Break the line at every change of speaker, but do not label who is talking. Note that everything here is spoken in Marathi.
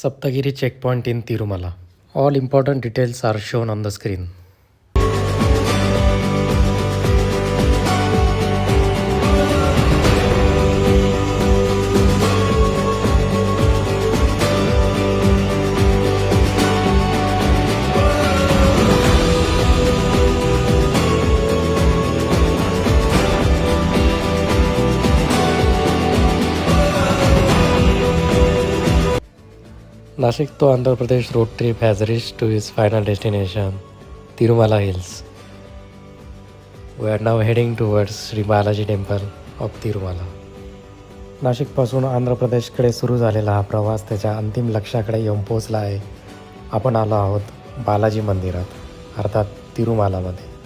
Saptagiri checkpoint in Tirumala. All important details are shown on the screen. Nashik तो Andhra Pradesh road trip has reach to is final destination Tirumala hills we are now heading towards Shri Balaji temple of Tirumala नाशिकपासून Andhra प्रदेशकडे सुरू झालेला हा प्रवास त्याच्या अंतिम लक्ष्याकडे येऊन पोचला आहे आपण आलो आहोत बालाजी मंदिरात अर्थात तिरुमालामध्ये